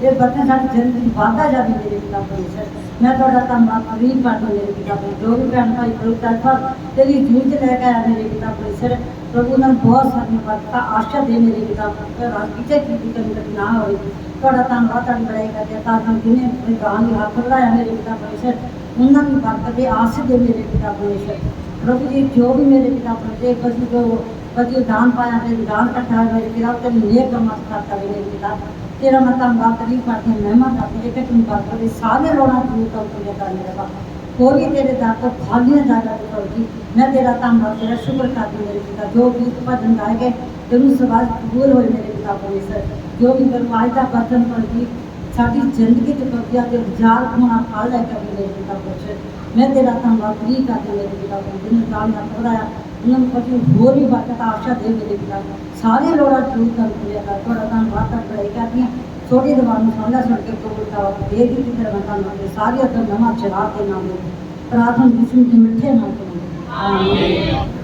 میرے پتا پر آسا دے میرے پیتا پولیس پربو جی جو بھی میرے پیتا پرتے دان پایا دان کٹا ہوتا تیرا متا مادری کرتے مہمان کرتے ایک ایک بات کرتے سارے رونا دور کر تو جاتا ہے میرے باپ کوئی تیرے دا کو خالیاں جا کر تو جی میں تیرا تام باپ تیرا شکر کرتے میرے پتا جو بھی پر دن گائے گئے جنہوں سواز قبول ہوئے میرے پتا پولی سر جو بھی برمائی دا بطن پر دی ساڑی جندگی تو پر جاتے جار کھونا کھا ہے کبھی میرے پتا پوچھے میں تیرا تام باپ تیرا کرتے میرے پتا پولی دن دا میں پڑھایا ಅನ್ನೋದ್ಕೋಸ್ಕರ ಗೋರಿ ಭಾಗದ ಆಶಾ ದೇವಿ ದೇವಿದಾಗ ಸಾರಿ ಲೋಡ ಟೂತ್ ಅನ್ಕೊಂಡಿಲ್ಲ ಥೋಡ ನಾನು ಮಾತಾಡ್ಬೇಡ ಹೀಗಾಗಿ ಸೋಡಿರುವ ಅನ್ನು ಸಣ್ಣ ಸೊಡಕೆ ತಗೊಳ್ತಾವ ಹೇಗಿರ್ತಿದ್ದಾರೆ ಅಂತ ಅನ್ನೋದು ಸಾರಿ ಅದನ್ನು ನಮ್ಮ ಚರಾತೆ ನಾನು ಪ್ರಾರ್ಥನೆ ಬಿಸಿ ಮಿಠೆ ಮಾಡ್ಕೊಂಡು